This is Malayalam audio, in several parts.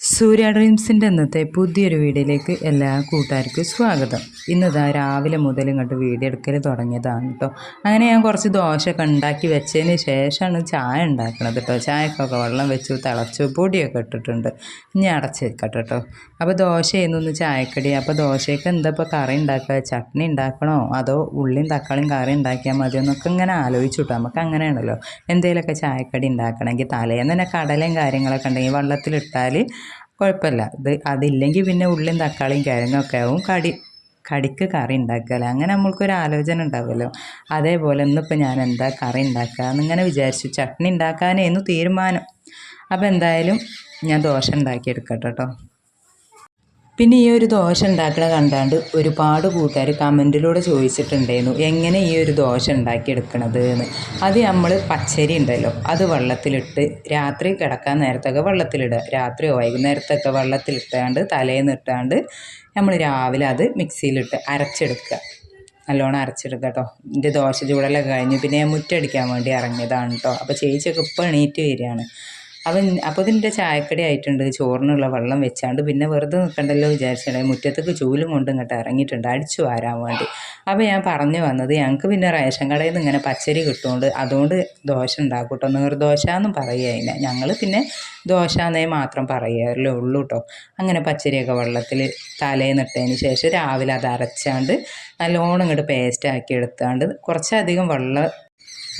സൂര്യ ഡ്രീംസിന്റെ ഇന്നത്തെ പുതിയൊരു വീഡിയോയിലേക്ക് എല്ലാ കൂട്ടുകാർക്കും സ്വാഗതം. ഇന്നിതാ രാവിലെ മുതൽ ഇങ്ങോട്ട് വീഡിയോ എടുക്കൽ തുടങ്ങിയതാണ് കേട്ടോ. അങ്ങനെ ഞാൻ കുറച്ച് ദോശയൊക്കെ ഉണ്ടാക്കി വെച്ചതിന് ശേഷമാണ് ചായ ഉണ്ടാക്കുന്നത് കേട്ടോ. ചായക്കൊക്കെ വെള്ളം വെച്ചു തിളച്ചു പൊടിയൊക്കെ ഇട്ടിട്ടുണ്ട്. ഇനി അടച്ച് വെക്കട്ടെ കേട്ടോ. അപ്പോൾ ദോശ ചെയ്യുന്നു ചായക്കടി. അപ്പോൾ ദോശയ്ക്ക് എന്താ ഇപ്പോൾ കറി ഉണ്ടാക്കുക? ചട്നി ഉണ്ടാക്കണോ? അതോ ഉള്ളിയും തക്കാളിയും കറി ഉണ്ടാക്കിയാൽ മതിയോ എന്നൊക്കെ ഇങ്ങനെ ആലോചിച്ചു കേട്ടോ. നമുക്ക് അങ്ങനെയാണല്ലോ. എന്തെങ്കിലുമൊക്കെ ചായക്കടി ഉണ്ടാക്കണമെങ്കിൽ തലേന്ന് തന്നെ കടലയും കാര്യങ്ങളൊക്കെ ഉണ്ടെങ്കിൽ വെള്ളത്തിലിട്ടാൽ കുഴപ്പമില്ല. ഇത് അതില്ലെങ്കിൽ പിന്നെ ഉള്ളിയും തക്കാളിയും കിഴങ്ങൊക്കെ ആവും. കടി കടിക്ക് കറി ഉണ്ടാക്കുകയല്ലേ അങ്ങനെ നമ്മൾക്കൊരു ആലോചന ഉണ്ടാവുമല്ലോ അതേപോലെ ഇന്നിപ്പോൾ ഞാൻ എന്താ കറി ഉണ്ടാക്കുക എന്നിങ്ങനെ വിചാരിച്ചു. ചട്നി ഉണ്ടാക്കാനായിരുന്നു തീരുമാനം. അപ്പോൾ എന്തായാലും ഞാൻ ദോശ ഉണ്ടാക്കിയെടുക്കട്ടെ കേട്ടോ പിന്നെ ഈ ഒരു ദോശ ഉണ്ടാക്കണ കണ്ടാണ്ട് ഒരുപാട് കൂട്ടുകാർ കമന്റിലൂടെ ചോദിച്ചിട്ടുണ്ടായിരുന്നു എങ്ങനെ ഈ ഒരു ദോശ ഉണ്ടാക്കിയെടുക്കണത്? എന്ന്. അത് നമ്മൾ പച്ചരി ഉണ്ടല്ലോ അത് വെള്ളത്തിലിട്ട് രാത്രി കിടക്കാൻ നേരത്തൊക്കെ വെള്ളത്തിലിടുക. രാത്രിയോ വൈകുന്നേരത്തൊക്കെ വെള്ളത്തിലിട്ടാണ്ട് തലേന്ന് ഇട്ടാണ്ട് നമ്മൾ രാവിലെ അത് മിക്സിയിലിട്ട് അരച്ചെടുക്കുക. നല്ലോണം അരച്ചെടുക്കുക കേട്ടോ. എന്റെ ദോശ ചൂടെല്ലാം കഴിഞ്ഞ് പിന്നെ ഞാൻ മുറ്റടിക്കാൻ വേണ്ടി ഇറങ്ങിയതാണ് കേട്ടോ. അപ്പോൾ ചേച്ചിയൊക്കെ ഇപ്പോൾ എണീറ്റ് വരികയാണ്. അവൻ അപ്പോൾ ഇതിന്റെ ചായക്കടി ആയിട്ടുണ്ട് ചോറിനുള്ള വെള്ളം വെച്ചാണ്ട് പിന്നെ വെറുതെ നിൽക്കണ്ടല്ലോ വിചാരിച്ചിട്ടുണ്ടെ മുറ്റത്തേക്ക് ചൂലും കൊണ്ട് ഇങ്ങോട്ട് ഇറങ്ങിയിട്ടുണ്ട് അടിച്ചു വാരാൻ വേണ്ടി. അപ്പോൾ ഞാൻ പറഞ്ഞു വന്നത് ഞങ്ങൾക്ക് പിന്നെ റേഷൻ കടയിൽ നിന്ന് ഇങ്ങനെ പച്ചരി കിട്ടുകൊണ്ട് അതുകൊണ്ട് ദോശ ഉണ്ടാക്കൂട്ടോ. നീർദോശ എന്നും പറയുക അതിനെ ഞങ്ങൾ പിന്നെ ദോശ എന്നേ മാത്രം പറയാറല്ലേ ഉള്ളൂ കേട്ടോ അങ്ങനെ പച്ചരിയൊക്കെ വെള്ളത്തിൽ തലേന്നിട്ടതിന് ശേഷം രാവിലെ അത് അരച്ചാണ്ട് നല്ലോണം ഇങ്ങോട്ട് പേസ്റ്റ് ആക്കി എടുത്താണ്ട് കുറച്ചധികം വെള്ളം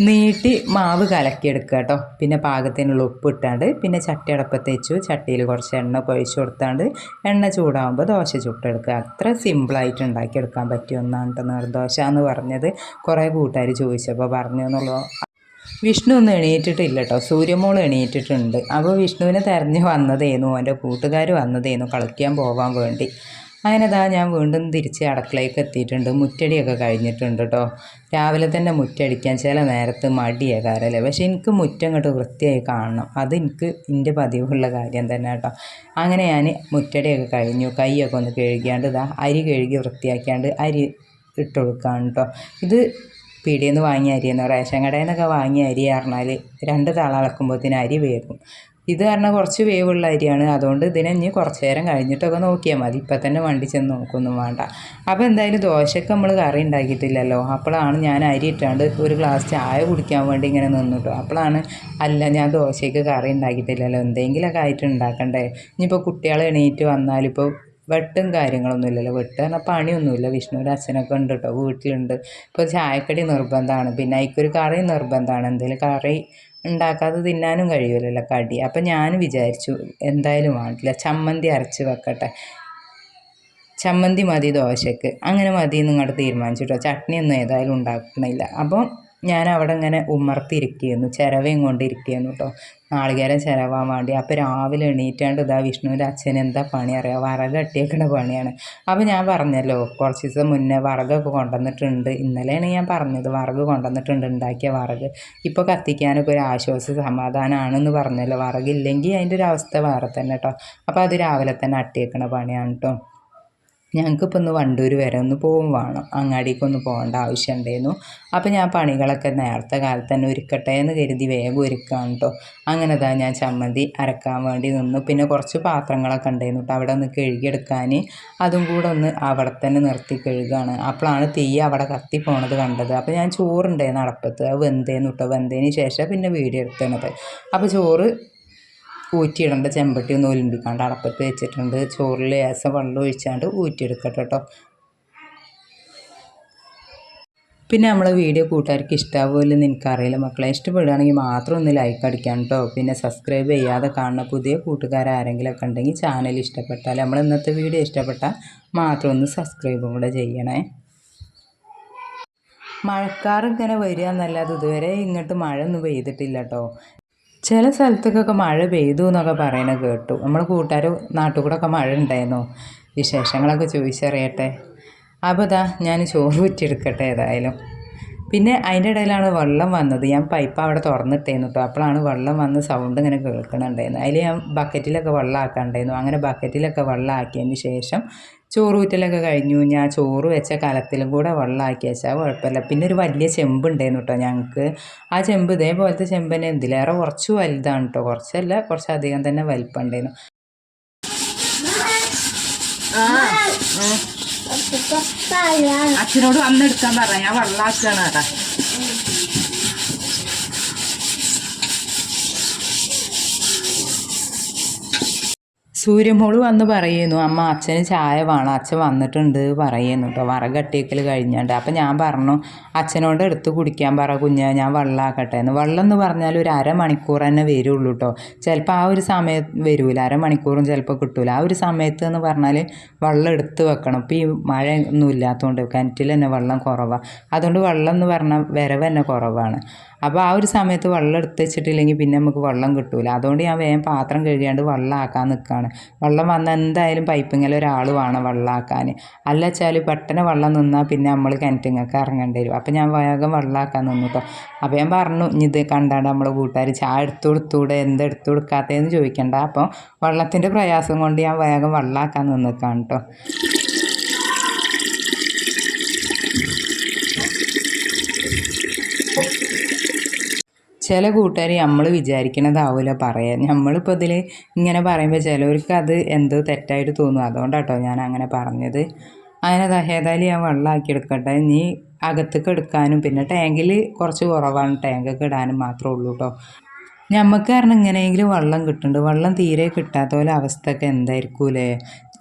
നീട്ടി മാവ് കലക്കിയെടുക്കുക കേട്ടോ. പിന്നെ പാകത്തിനുള്ള ഉപ്പ് ഇട്ടാണ്ട് പിന്നെ ചട്ടി അടപ്പത്ത് വെച്ചു ചട്ടിയിൽ കുറച്ച് എണ്ണ പൊഴിച്ചു കൊടുത്താണ്ട് എണ്ണ ചൂടാകുമ്പോൾ ദോശ ചുട്ടെടുക്കുക. അത്ര സിമ്പിളായിട്ട് ഉണ്ടാക്കിയെടുക്കാൻ പറ്റിയ ഒന്നാണ് കേട്ടോ നിർദോശ എന്ന് പറഞ്ഞത്. കുറേ കൂട്ടുകാർ ചോദിച്ചപ്പോൾ പറഞ്ഞു എന്നുള്ളൂ. വിഷ്ണു ഒന്നും എണീറ്റിട്ടില്ല കേട്ടോ സൂര്യമോൾ എണീറ്റിട്ടുണ്ട്. അപ്പോൾ വിഷ്ണുവിനെ തെരഞ്ഞു വന്നതേന്നു. എന്റെ കൂട്ടുകാർ വന്നതേന്നു. കളിക്കാൻ പോകാൻ വേണ്ടി. അങ്ങനെ ഇതാ ഞാൻ വീണ്ടും തിരിച്ച് അടുക്കളയ്ക്ക് എത്തിയിട്ടുണ്ട്. മുറ്റടിയൊക്കെ കഴിഞ്ഞിട്ടുണ്ട് കേട്ടോ രാവിലെ തന്നെ മുറ്റടിക്കാൻ ചില നേരത്ത് മടിയാണ് കാരല്ലേ പക്ഷെ എനിക്ക് മുറ്റം ഇങ്ങോട്ട് വൃത്തിയായി കാണണം. അത് എനിക്ക് എന്റെ പതിവുള്ള കാര്യം തന്നെ കേട്ടോ അങ്ങനെ ഞാൻ മുറ്റടിയൊക്കെ കഴിഞ്ഞു. കൈയൊക്കെ ഒന്ന് കഴുകിയാണ്ട് ഇതാ അരി കഴുകി വൃത്തിയാക്കിയാണ്ട് അരി ഇട്ട് കൊടുക്കുകയാണ് കേട്ടോ ഇത് പിടിയിൽ നിന്ന് വാങ്ങിയ അരിയെന്ന് റേഷൻ കടയിൽ നിന്നൊക്കെ വാങ്ങിയ അരി പറഞ്ഞാൽ രണ്ട് തള അളക്കുമ്പോഴത്തേന് അരി വേകും ഇത് കാരണം കുറച്ച് വേവുള്ള അരിയാണ്. അതുകൊണ്ട് ഇതിനെ ഇനി കുറച്ച് നേരം കഴിഞ്ഞിട്ടൊക്കെ നോക്കിയാൽ മതി. ഇപ്പം തന്നെ വണ്ടി ചെന്ന് നോക്കൊന്നും വേണ്ട. അപ്പോൾ എന്തായാലും ദോശയ്ക്ക് നമ്മൾ കറി ഉണ്ടാക്കിയിട്ടില്ലല്ലോ. അപ്പോഴാണ് ഞാൻ അരി ഇട്ടാണ്ട് ഒരു ഗ്ലാസ് ചായ കുടിക്കാൻ വേണ്ടി ഇങ്ങനെ നിന്നിട്ടു അപ്പോഴാണ് അല്ല ഞാൻ ദോശയ്ക്ക് കറി ഉണ്ടാക്കിയിട്ടില്ലല്ലോ. എന്തെങ്കിലുമൊക്കെ ആയിട്ട് ഉണ്ടാക്കണ്ടേ? ഇനിയിപ്പോൾ കുട്ടികൾ എണീറ്റ് വന്നാലിപ്പോൾ വെട്ടും കാര്യങ്ങളൊന്നും ഇല്ലല്ലോ. വെട്ട് പറഞ്ഞാൽ പണിയൊന്നുമില്ല. വിഷ്ണുവിന്റെ അച്ഛനൊക്കെ ഉണ്ട് കേട്ടോ വീട്ടിലുണ്ട്. ഇപ്പോൾ ചായക്കടി നിർബന്ധമാണ്. പിന്നെ അതിക്കൊരു കറി നിർബന്ധമാണ്. എന്തെങ്കിലും കറി ഉണ്ടാക്കാതെ തിന്നാനും കഴിയുമല്ലോ കടി. അപ്പം ഞാൻ വിചാരിച്ചു എന്തായാലും വേണ്ടില്ല. ചമ്മന്തി അരച്ച് വെക്കട്ടെ. ചമ്മന്തി മതി ദോശയ്ക്ക് അങ്ങനെ മതി നിങ്ങളുടെ തീരുമാനിച്ചു കേട്ടോ ചട്നിയൊന്നും ഏതായാലും ഉണ്ടാക്കണില്ല. അപ്പം ഞാൻ അവിടെ ഇങ്ങനെ ഉമ്മർത്തിരിക്കുകയായിരുന്നു ചിരവയും കൊണ്ടിരിക്കുകയായിരുന്നു കേട്ടോ നാളികേരം ചിരവാൻ വേണ്ടി. അപ്പോൾ രാവിലെ എണീറ്റാണ്ട് ഇതാ വിഷ്ണുവിന്റെ അച്ഛൻ എന്താ പണി അറിയാം? വിറക് കട്ടിയേക്കണ പണിയാണ്. അപ്പോൾ ഞാൻ പറഞ്ഞല്ലോ കുറച്ച് ദിവസം മുന്നേ വറകൊക്കെ കൊണ്ടുവന്നിട്ടുണ്ട്. ഇന്നലെയാണ് ഞാൻ പറഞ്ഞത് വറക് കൊണ്ടുവന്നിട്ടുണ്ട് ഉണ്ടാക്കിയ വറക് ഇപ്പോൾ കത്തിക്കാനൊക്കെ ഒരു ആശ്വാസ സമാധാനമാണെന്ന് പറഞ്ഞല്ലോ. വറകില്ലെങ്കിൽ അതിന്റെ ഒരു അവസ്ഥ വേറെ തന്നെ കേട്ടോ അപ്പോൾ അത് രാവിലെ തന്നെ അട്ടിയേക്കുന്ന പണിയാണ് കേട്ടോ ഞങ്ങൾക്കിപ്പോൾ ഒന്ന് വണ്ടൂർ വരെ ഒന്ന് പോവും വേണം. അങ്ങാടിക്കൊന്ന് പോകേണ്ട ആവശ്യം ഉണ്ടായിരുന്നു അപ്പോൾ ഞാൻ പണികളൊക്കെ നേരത്തെ കാലത്ത് തന്നെ ഒരുക്കട്ടെ എന്ന് കരുതി വേഗം ഒരുക്കുകയാണ് കേട്ടോ അങ്ങനെ താ ഞാൻ ചമ്മന്തി അരക്കാൻ വേണ്ടി നിന്നു. പിന്നെ കുറച്ച് പാത്രങ്ങളൊക്കെ ഉണ്ടായിരുന്നു കേട്ടോ അവിടെ ഒന്ന് കഴുകിയെടുക്കാൻ അതും കൂടെ ഒന്ന് അവിടെ തന്നെ നിർത്തി കഴുകുകയാണ് അപ്പോഴാണ് തീ അവിടെ കത്തി പോണത് കണ്ടത്. അപ്പോൾ ഞാൻ ചോറുണ്ടായിരുന്നു അടപ്പത്ത്. അത് വെന്തേന്ന് കേട്ടോ വെന്തതിന് ശേഷം പിന്നെ വീഡിയോ എടുത്തത് അപ്പോൾ ചോറ് ഊറ്റിയിടേണ്ട. ചെമ്പട്ടി ഒന്ന് ഒലിമ്പിക്കാണ്ട് അടപ്പത്ത് വെച്ചിട്ടുണ്ട്. ചോറിൽ ലേശം വെള്ളം ഒഴിച്ചാണ്ട് ഊറ്റിയെടുക്കട്ടെ കേട്ടോ പിന്നെ നമ്മളെ വീഡിയോ കൂട്ടുകാർക്ക് ഇഷ്ടമാവുമല്ലോ എനിക്കറിയില്ല മക്കളെ ഇഷ്ടപ്പെടുകയാണെങ്കിൽ മാത്രം ഒന്ന് ലൈക്ക് അടിക്കാൻ കേട്ടോ പിന്നെ സബ്സ്ക്രൈബ് ചെയ്യാതെ കാണുന്ന പുതിയ കൂട്ടുകാരാരെങ്കിലുമൊക്കെ ഉണ്ടെങ്കിൽ ചാനൽ ഇഷ്ടപ്പെട്ടാൽ നമ്മൾ ഇന്നത്തെ വീഡിയോ ഇഷ്ടപ്പെട്ടാൽ മാത്രം ഒന്ന് സബ്സ്ക്രൈബും കൂടെ ചെയ്യണേ. മഴക്കാർ ഇങ്ങനെ വരിക എന്നല്ലാതെ ഇതുവരെ ഇങ്ങോട്ട് മഴ ഒന്നും പെയ്തിട്ടില്ല കേട്ടോ ചില സ്ഥലത്തേക്കൊക്കെ മഴ പെയ്തു എന്നൊക്കെ പറയണ കേട്ടു. നമ്മൾ കൂട്ടുകാർ നാട്ടിൽ കൂടെ ഒക്കെ മഴ ഉണ്ടായിരുന്നോ? വിശേഷങ്ങളൊക്കെ ചോദിച്ചറിയട്ടെ. അപ്പോൾ ഇതാ ഞാൻ ചോറ് ഊറ്റിയെടുക്കട്ടെ ഏതായാലും. പിന്നെ അതിന്റെ ഇടയിലാണ് വെള്ളം വന്നത്. ഞാൻ പൈപ്പ് അവിടെ തുറന്നിട്ടേന്നു കേട്ടോ അപ്പോഴാണ് വെള്ളം വന്ന് സൗണ്ട് ഇങ്ങനെ കേൾക്കണുണ്ടായിരുന്നു അതിൽ ഞാൻ ബക്കറ്റിലൊക്കെ വെള്ളം ആക്കാണ്ടായിരുന്നു അങ്ങനെ ബക്കറ്റിലൊക്കെ വെള്ളം ആക്കിയതിന് ശേഷം ചോറ് ഊറ്റലൊക്കെ കഴിഞ്ഞു ഞാൻ ചോറ് വെച്ച കലത്തിലും കൂടെ വെള്ളമാക്കി വെച്ചാൽ കുഴപ്പമില്ല. പിന്നെ ഒരു വലിയ ചെമ്പ് ഉണ്ടായിരുന്നു കേട്ടോ ഞങ്ങൾക്ക് ആ ചെമ്പ് ഇതേപോലത്തെ ചെമ്പ് തന്നെ എന്തിലേറെ കുറച്ച് വലുതാണ് കേട്ടോ കുറച്ചല്ല കുറച്ചധികം തന്നെ വലിപ്പം ഉണ്ടായിരുന്നു ആ. അച്ഛനോട് വന്നെടുക്കാൻ പറ ഞാൻ വെള്ളാക്കാണ് കേട്ടാ. സൂര്യമോൾ വന്ന് പറയുന്നു അമ്മ അച്ഛന് ചായ വേണം അച്ഛൻ വന്നിട്ടുണ്ട് പറയുന്നു കേട്ടോ വറകട്ടിയേക്കൽ കഴിഞ്ഞാണ്ട്. അപ്പം ഞാൻ പറഞ്ഞു അച്ഛനോട് എടുത്ത് കുടിക്കാൻ പറ കുഞ്ഞ ഞാൻ വെള്ളമാക്കട്ടെ എന്ന്. വെള്ളം എന്ന് പറഞ്ഞാൽ ഒരു അരമണിക്കൂർ തന്നെ വരുള്ളൂ കേട്ടോ ചിലപ്പോൾ ആ ഒരു സമയത്ത് വരൂല. അരമണിക്കൂറും ചിലപ്പോൾ കിട്ടൂല. ആ ഒരു സമയത്ത് എന്ന് പറഞ്ഞാൽ വെള്ളം എടുത്ത് വെക്കണം. ഇപ്പം ഈ മഴ ഒന്നും ഇല്ലാത്തതുകൊണ്ട് കിണറ്റിൽ തന്നെ വെള്ളം കുറവാണ് അതുകൊണ്ട് വെള്ളം എന്ന് പറഞ്ഞാൽ വരവ് തന്നെ കുറവാണ്. അപ്പോൾ ആ ഒരു സമയത്ത് വെള്ളം എടുത്ത് വെച്ചിട്ടില്ലെങ്കിൽ പിന്നെ നമുക്ക് വെള്ളം കിട്ടൂല. അതുകൊണ്ട് ഞാൻ വേഗം പാത്രം കഴുകിയാണ്ട് വെള്ളം ആക്കാൻ നിൽക്കുകയാണ് വെള്ളം വന്നാൽ എന്തായാലും പൈപ്പിങ്ങനെ ഒരാൾ വേണം വെള്ളം ആക്കാൻ അല്ല വെച്ചാൽ പെട്ടെന്ന് വെള്ളം നിന്നാൽ പിന്നെ നമ്മൾ കിണറ്റിങ്ങൊക്കെ ഇറങ്ങേണ്ടി വരും. അപ്പോൾ ഞാൻ വേഗം വെള്ളം ആക്കാൻ നിന്നു കേട്ടോ അപ്പോൾ ഞാൻ പറഞ്ഞു ഇത് കണ്ടാണ്ട് നമ്മൾ കൂട്ടുകാർ ചായ എടുത്തു കൊടുത്തൂടെ? എന്ത് എടുത്തു കൊടുക്കാത്തതെന്ന് ചോദിക്കണ്ട. അപ്പോൾ വെള്ളത്തിന്റെ പ്രയാസം കൊണ്ട് ഞാൻ വേഗം വെള്ളം ആക്കാൻ നിന്നിക്കാണ് കേട്ടോ ചില കൂട്ടുകാർ നമ്മൾ വിചാരിക്കണതാവില്ല പറയാൻ. നമ്മളിപ്പോൾ ഇതിൽ ഇങ്ങനെ പറയുമ്പോൾ ചിലവർക്ക് അത് എന്തോ തെറ്റായിട്ട് തോന്നും. അതുകൊണ്ടാട്ടോ ഞാൻ അങ്ങനെ പറഞ്ഞത്. അങ്ങനെ ഏതായാലും ഞാൻ വെള്ളമാക്കി എടുക്കട്ടെ. നീ അകത്തേക്ക് എടുക്കാനും പിന്നെ ടാങ്കിൽ കുറച്ച് കുറവാണ്. ടാങ്കൊക്കെ ഇടാനും മാത്രമേ ഉള്ളൂ കേട്ടോ ഞമ്മക്ക് കാരണം എങ്ങനെയെങ്കിലും വെള്ളം കിട്ടുന്നുണ്ട് വെള്ളം തീരെ കിട്ടാത്ത പോലെ അവസ്ഥയൊക്കെ എന്തായിരിക്കൂലേ?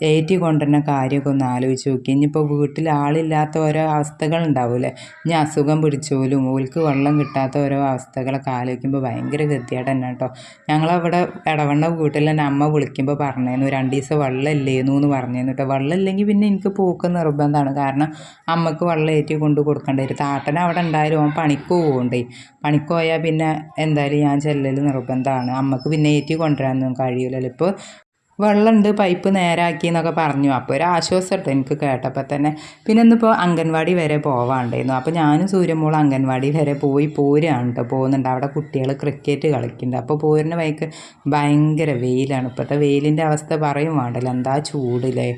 ഏറ്റി കൊണ്ടുവരുന്ന കാര്യമൊക്കെ ഒന്ന് ആലോചിച്ച് നോക്കി. ഇനിയിപ്പോൾ വീട്ടിൽ ആളില്ലാത്ത ഓരോ അവസ്ഥകൾ ഉണ്ടാവില്ലേ ഇനി അസുഖം പിടിച്ചോലും ഓൽക്ക് വെള്ളം കിട്ടാത്ത ഓരോ അവസ്ഥകളൊക്കെ ആലോചിക്കുമ്പോൾ ഭയങ്കര ഗതിയായിട്ട് തന്നെ കേട്ടോ. ഞങ്ങളവിടെ ഇടവണ്ണ വീട്ടിൽ തന്നെ അമ്മ വിളിക്കുമ്പോൾ പറഞ്ഞേന്നു രണ്ട് ദിവസം വെള്ളം ഇല്ലേന്നു എന്ന് പറഞ്ഞേന്നു കേട്ടോ. വെള്ളം ഇല്ലെങ്കിൽ പിന്നെ എനിക്ക് പോക്ക് നിർബന്ധമാണ്. കാരണം അമ്മയ്ക്ക് വെള്ളം ഏറ്റി കൊണ്ട് കൊടുക്കേണ്ടി വരും. താട്ടൻ അവിടെ ഉണ്ടായാലും ഓൻ പണിക്ക് പോകണ്ടേ പണിക്ക് പോയാൽ പിന്നെ എന്തായാലും ഞാൻ ചെല്ലൽ നിർബന്ധമാണ്. അമ്മയ്ക്ക് പിന്നെ ഏറ്റി കൊണ്ടുവരാനൊന്നും കഴിയില്ലല്ലോ ഇപ്പോൾ വെള്ളമുണ്ട് പൈപ്പ് നേരാക്കി എന്നൊക്കെ പറഞ്ഞു. അപ്പോൾ ഒരു ആശ്വാസം എനിക്ക് കേട്ടപ്പോൾ തന്നെ. പിന്നെ ഇന്നിപ്പോൾ അംഗൻവാടി വരെ പോവാണ്ടായിരുന്നു അപ്പോൾ ഞാനും സൂര്യമോൾ അംഗൻവാടി വരെ പോയി പോരുകയാണ് കേട്ടോ പോകുന്നുണ്ട് അവിടെ കുട്ടികൾ ക്രിക്കറ്റ് കളിക്കുന്നുണ്ട് അപ്പോൾ പോരുന്ന വഴിക്ക് ഭയങ്കര വെയിലാണ്. ഇപ്പോഴത്തെ വെയിലിന്റെ അവസ്ഥ പറയും വേണ്ടല്ലോ. എന്താ ചൂടില്ലേ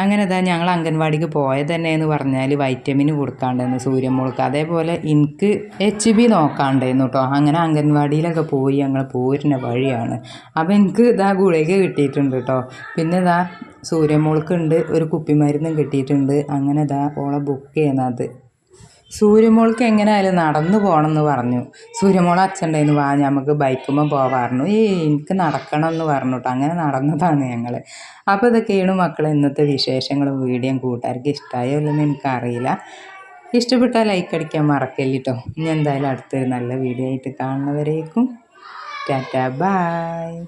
അങ്ങനെ ഇതാ ഞങ്ങൾ അംഗൻവാടിക്ക് പോയത് തന്നെ എന്ന് പറഞ്ഞാൽ വൈറ്റമിൻ കൊടുക്കാണ്ടെന്ന് സൂര്യമുളക്ക് അതേപോലെ എനിക്ക് എച്ച് ബി നോക്കാണ്ടായിരുന്നു കേട്ടോ അങ്ങനെ അംഗൻവാടിയിലൊക്കെ പോയി ഞങ്ങൾ പോരുന്ന വഴിയാണ്. അപ്പോൾ എനിക്ക് ഇതാ ഗുളിക കിട്ടിയിട്ടുണ്ട് കേട്ടോ പിന്നെ ഇതാ സൂര്യമുളക്കുണ്ട് ഒരു കുപ്പിമരുന്നും കിട്ടിയിട്ടുണ്ട്. അങ്ങനെ ഇതാ ഓളെ ബുക്ക് ചെയ്യുന്നത്. സൂര്യമോൾക്ക് എങ്ങനെയായാലും നടന്നു പോകണം എന്ന് പറഞ്ഞു. സൂര്യമോൾ അച്ഛന്റെന്ന് വാ നമുക്ക് ബൈക്കുമ്പോൾ പോവാറുണ്ട് ഈ എനിക്ക് നടക്കണം എന്ന് പറഞ്ഞു അങ്ങനെ നടന്നതാണ് ഞങ്ങൾ അപ്പോൾ ഇതൊക്കെയാണ് മക്കൾ ഇന്നത്തെ വിശേഷങ്ങളും വീഡിയോയും കൂട്ടുകാർക്ക് ഇഷ്ടമായോ ഇല്ലെന്ന് എനിക്കറിയില്ല. ഇഷ്ടപ്പെട്ടാൽ ലൈക്ക് അടിക്കാൻ മറക്കല്ല കേട്ടോ ഇനി എന്തായാലും അടുത്തൊരു നല്ല വീഡിയോ ആയിട്ട് കാണുന്നവരേക്കും. ടാറ്റാ ബായ്